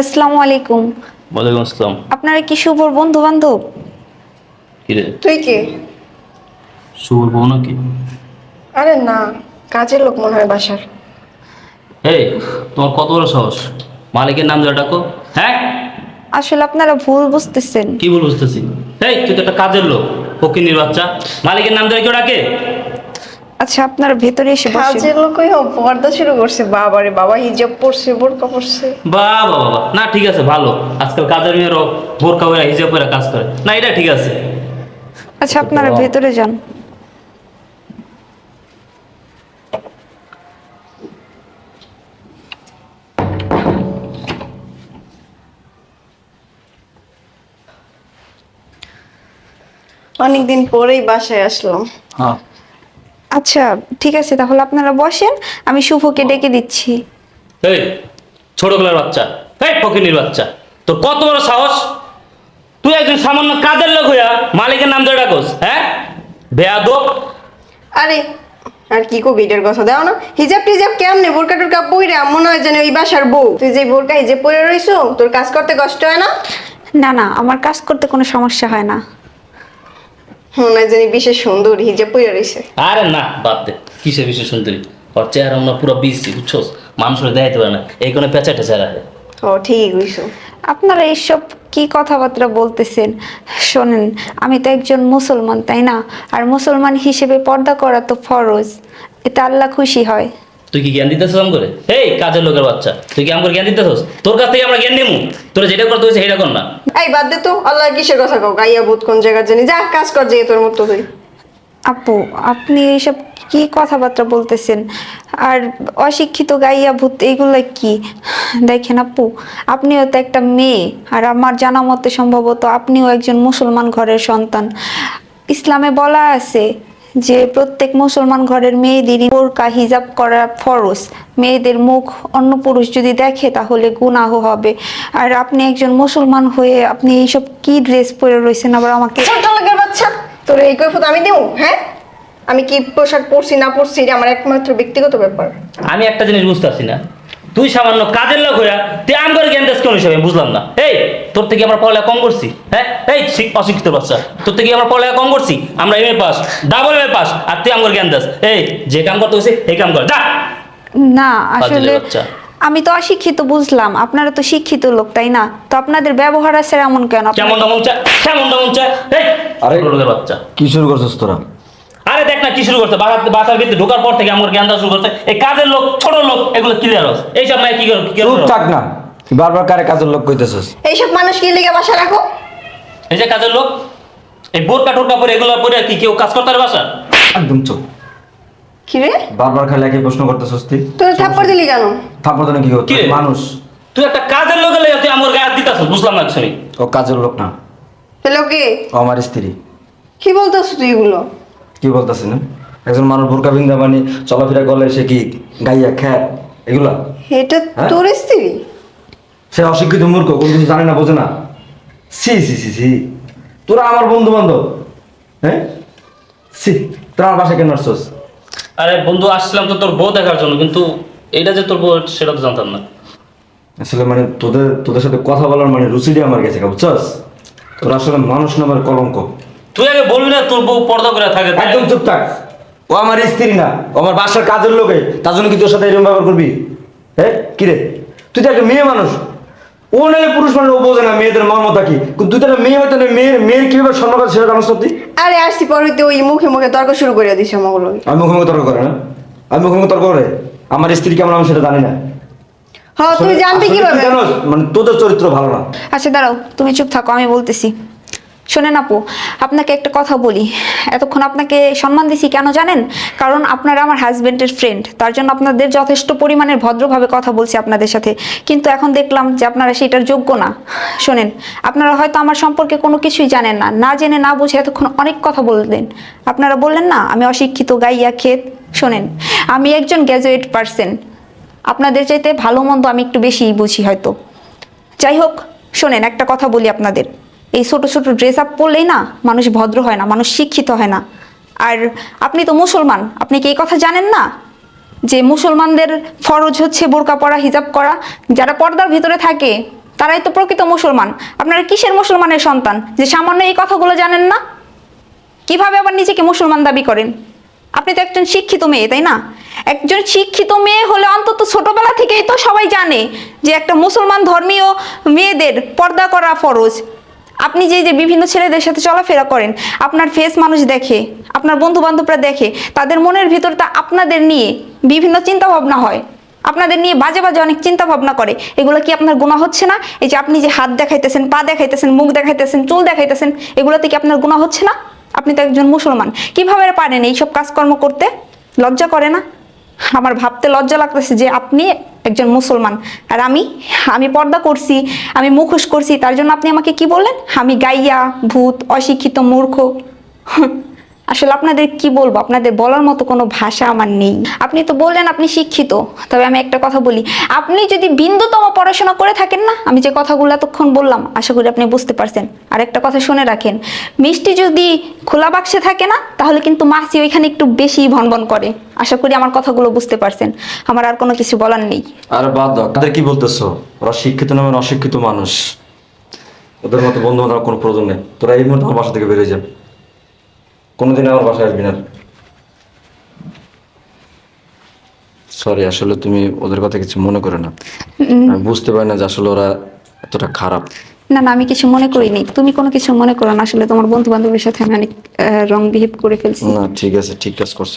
আসসালামু আলাইকুম। ওয়ালাইকুম আসসালাম। আপনারা কি শুভর বন্ধু বান্ধব তুই কে? শুভর বউ নাকি আরে না কাজের লোক মনে হয় বাসার। এই তোমার কত বড় সাহস? মালিকের নাম ধরে ডাকো। হ্যাঁ? আসলে আপনারা ভুল বুঝতেছেন। কি বল বুঝতেছি? এই তুই তো একটা কাজের লোক ফকিনির বাচ্চা মালিকের নাম ধরে কেউ ডাকে? আচ্ছা আপনার ভেতরে এসে বসেন। কাজের লোকই হোক পর্দা শুরু করছে। বাবারে বাবা হিজাব পরছে বোরকা পরছে। বাহ বাবা বাবা না ঠিক আছে ভালো। আজকাল কাজের মেয়েরও বোরকা পরে হিজাব পরে কাজ করে। না এটা ঠিক আছে। আচ্ছা আপনারা ভেতরে যান। অনেকদিন পরেই বাসায় আসলাম। হ্যাঁ। আচ্ছা ঠিক আছে তাহলে আপনারা বসেন আমি শুভকে ডেকে দিচ্ছি। এই ছোট গলার বাচ্চা। এই ফকিনির বাচ্চা। তোর কত বড় সাহস? তুই একজন সামান্য কাজের লোক হইয়া মালিকের নাম ধরে ডাকোস হ্যাঁ? বেয়াদব। আরে আর কি কবি এটার কথা? দাও না হিজাব টিজাব কেমনে? বোরকা টোরকা পইরা মনে হয় যেন ওই বাসার বউ। তুই যে বোরকা হিজাব পরে রইছো তোর কাজ করতে কষ্ট হয় না? না না আমার কাজ করতে কোনো সমস্যা হয় না। মনে হয় জানি বিশেষ সুন্দর হিজাব পরে রইছে। আরে না বাদ দে। কিসে বিশেষ সুন্দরী? ওর চেহারা মনে পুরো বুঝছস? মানুষের দেখাইতে পারে না। এই কোনো পেঁচা টেচা রাখে ও ঠিক হইছো আপনারা এইসব কি কথাবার্তা বলতেছেন? শোনেন আমি তো একজন মুসলমান তাই না? আর মুসলমান হিসেবে পর্দা করা তো ফরজ। এটা আল্লাহ খুশি হয়। তুই কি জ্ঞান দিতেছিস আম করে এই কাজের লোকের বাচ্চা তুই কি আম করে জ্ঞান দিতেছিস? তোর কাছ থেকে আমরা জ্ঞান নেব তোরা যেটা করতে হয়েছে সেটা কর না। এই বাদ দে তো আল্লাহ কিসের কথা কও? গাইয়া ভূত কোন জায়গার জানি। যা কাজ কর যে তোর মতো তুই আপু আপনি এইসব কি কথাবার্তা বলতেছেন? আর অশিক্ষিত গাইয়া ভূত এগুলো কি? দেখেন আপু আপনিও তো একটা মেয়ে আর আমার জানা মতে সম্ভবত আপনিও একজন মুসলমান ঘরের সন্তান। ইসলামে বলা আছে যে প্রত্যেক মুসলমান ঘরের মেয়েদের বোরকা হিজাব করা ফরজ। মেয়েদের মুখ অন্য পুরুষ যদি দেখে তাহলে গুনাহ হবে। আর আপনি একজন মুসলমান হয়ে আপনি এইসব কি ড্রেস পরে রয়েছেন? আবার আমাকে ছোট লোকের বাচ্চা তোর এই কৈফত আমি দেবো হ্যাঁ? আমি কি পোশাক পরছি না পরছি এটা আমার একমাত্র ব্যক্তিগত ব্যাপার। আমি একটা জিনিস বুঝতে পারছি না। তুই সামান্য কাজের লোক হইয়া তুই আম করে জ্ঞান দিস কোন হিসাবে বুঝলাম না। এই তোর থেকে আমরা পড়ালেখা কম করছি হ্যাঁ? এই অশিক্ষিত বাচ্চা তোর থেকে আমরা পড়ালেখা কম করছি? আমরা M A pass double M A pass আর তুই আমার জ্ঞান দাস। এই যে কাম করতে হয়েছে এই কাম কর যা। না আসলে আমি তো অশিক্ষিত বুঝলাম। আপনারা তো শিক্ষিত লোক তাই না? তো আপনাদের ব্যবহার আছে এমন কেন? কেমন মন চা কেমন মন চা এই আরে- বাচ্চা। কি শুরু করছিস তোরা? আরে দেখ না কি শুরু করছে? বাসার বাসার ভিতরে ঢোকার পর থেকে আমার জ্ঞান দেওয়া শুরু করছে। এই কাজের লোক ছোট লোক এগুলো ক্লিয়ার হস এইসব নাই কি কর থাক না। বারবার কারে কাজের লোক কইতেছিস? এইসব মানুষ কি লেগে বাসা রাখো। এই যে কাজের লোক এই বোরকা টোরকা পরে এগুলো পরে কি কেউ কাজ করতে পারে বাসা? একদম চুপ। কি রে? বারবার খালি একই প্রশ্ন করতেছিস তুই। তোর থাপ্পড় দিলি কেন? থাপ্পড় দেনে কি কি করতে মানুষ। তুই একটা কাজের লোকের লেগে তুই আমার গায়ে দিতাস বুঝলাম না শুনি ও কাজের লোক না। তাহলে ওকে ও আমার স্ত্রী। কি বলতেছ তুই এগুলো? কি বলতেছি না? একজন মানুষ বোরকা বিন্দা মানে চলাফেরা করলে সে কি গাইয়া খ্যাত এগুলা? এটা হ্যাঁ? তোর স্ত্রী? সে অশিক্ষিত মূর্খ কোনো কিছু জানে না বোঝে না। সি সি সি সি। তোরা আমার বন্ধু বান্ধব হ্যাঁ? সি তোরা আমার বাসায় কেন আসছস? আরে বন্ধু আসছিলাম তো তোর বউ দেখার জন্য কিন্তু এটা যে তোর বউ সেটা তো জানতাম না। আসলে মানে তোদের তোদের সাথে কথা বলার মানে রুচিটি আমার গেছে বুঝছস? তোরা আসলে মানুষ নামের কলঙ্ক। তুই আগে বলবি না তোর বউ পর্দা করে থাকে একদম চুপ থাক। ও আমার স্ত্রী না ও আমার বাসার কাজের লোকে তার জন্য কি তোর সাথে এরকম ব্যবহার করবি? হ্যাঁ? কিরে তুই তো একটা মেয়ে মানুষ। ও নাহলে পুরুষ মানে ও বোঝে না মেয়েদের মর্মতা কি? তুই তো মেয়ে হয় তাহলে মেয়ের মেয়ের কীভাবে করে সেটা জানাস তো তুই? আরে আসছি পর হইতে ওই মুখে মুখে তর্ক শুরু করে দিস আমাগুলো। আমি মুখোমুখি তর্ক করে না? আমি মুখোমুখি তর্ক করে? আমার স্ত্রী কেমন আমি সেটা জানি না। হ্যাঁ তুমি জানতে কি জানোস, মানে তোদের চরিত্র ভালো না। আচ্ছা দাঁড়াও তুমি চুপ থাকো আমি বলতেছি। শোনেন আপু, আপনাকে একটা কথা বলি। এতক্ষণ আপনাকে সম্মান দিছি কেন জানেন? কারণ আপনারা আমার হাজবেন্ডের ফ্রেন্ড তার জন্য আপনাদের যথেষ্ট পরিমাণের ভদ্রভাবে কথা বলছি আপনাদের সাথে। কিন্তু এখন দেখলাম যে আপনারা সেটার যোগ্য না। শোনেন, আপনারা হয়তো আমার সম্পর্কে কোনো কিছুই জানেন না। না জেনে না বুঝে এতক্ষণ অনেক কথা বললেন। আপনারা বললেন না, আমি অশিক্ষিত, গাইয়া, ক্ষেত। শোনেন, আমি একজন গ্র্যাজুয়েট পার্সন আপনাদের চাইতে ভালো মন্দ আমি একটু বেশিই বুঝি হয়তো। যাই হোক, শোনেন, একটা কথা বলি আপনাদের। এই ছোট ছোট ড্রেস আপ পরলেই না মানুষ ভদ্র হয় না, মানুষ শিক্ষিত হয় না। আর আপনি তো মুসলমান, আপনি কি এই কথা জানেন না? যে মুসলমানদের ফরজ হচ্ছে বোরকা পরা, হিজাব করা। যারা পর্দার ভিতরে থাকে, তারাই তো প্রকৃত মুসলমান। আপনারা কিসের মুসলমানের সন্তান? যে সামান্য এই কথাগুলো জানেন না? কীভাবে আবার নিজেকে মুসলমান দাবি করেন? আপনি তো একজন শিক্ষিত মেয়ে, তাই না? একজন শিক্ষিত মেয়ে হলে অন্তত ছোটবেলা থেকেই তো সবাই জানে যে একটা মুসলমান ধর্মীয় মেয়েদের পর্দা করা ফরজ। আপনি যে যে বিভিন্ন ছেলেদের সাথে চলাফেরা করেন, আপনার ফেস মানুষ দেখে, আপনার বন্ধু বান্ধবরা দেখে, তাদের মনের ভিতরটা আপনাদের নিয়ে বিভিন্ন চিন্তা ভাবনা হয়। আপনাদের নিয়ে বাজে বাজে অনেক চিন্তা ভাবনা করে। এগুলো কি আপনার গুণা হচ্ছে না? এই যে আপনি যে হাত দেখাইতেছেন, পা দেখাইতেছেন, মুখ দেখাইতেছেন, চুল দেখাইতেছেন, এগুলোতে কি আপনার গুণা হচ্ছে না? আপনি তো একজন মুসলমান। কীভাবে পারেন এইসব কাজকর্ম করতে? লজ্জা করে না? আমার ভাবতে লজ্জা লাগতেছে যে আপনি একজন মুসলমান। আর আমি আমি পর্দা করছি, আমি মুখোশ করছি, তার জন্য আপনি আমাকে কি বললেন? আমি গাইয়া, ভূত, অশিক্ষিত, মূর্খ। আসলে আপনাদের কি বলব? আপনাদের বলার মতো কোনো ভাষা আমার নেই। আপনি তো বললেন আপনি শিক্ষিত। তবে আমি একটা কথা বলি, আপনি যদি বিন্দুতম পড়াশোনা করে থাকেন না, আমি যে কথাগুলো এতক্ষণ বললাম, আশা করি আপনি বুঝতে পারছেন। আর একটা কথা শুনে রাখেন, মিষ্টি যদি খোলা বাক্সে থাকে না, তাহলে কিন্তু মাছি ওইখানে একটু বেশি ভনভন করে। আশা করি আমার কথাগুলো বুঝতে পারছেন। আমার আর কোনো কিছু বলার নেই। আরে বাদ তাদের কি বলতেছো? ওরা শিক্ষিত নামের অশিক্ষিত মানুষ। ওদের মতো বন্ধু বান্ধব কোনো প্রয়োজন নেই। তোরা এই মুহূর্তে আমার বাসা থেকে বেরিয়ে যান কোনোদিন আমার বাসায় আসবি না। সরি আসলে তুমি ওদের কথা কিছু মনে করে না। আমি বুঝতে পারি না যে আসলে ওরা এতটা খারাপ। না না আমি কিছু মনে করিনি। তুমি কোনো কিছু মনে করো না আসলে তোমার বন্ধু বান্ধবের সাথে আমি অনেক রং বিহেভ করে ফেলছি। না ঠিক আছে ঠিক কাজ করছ।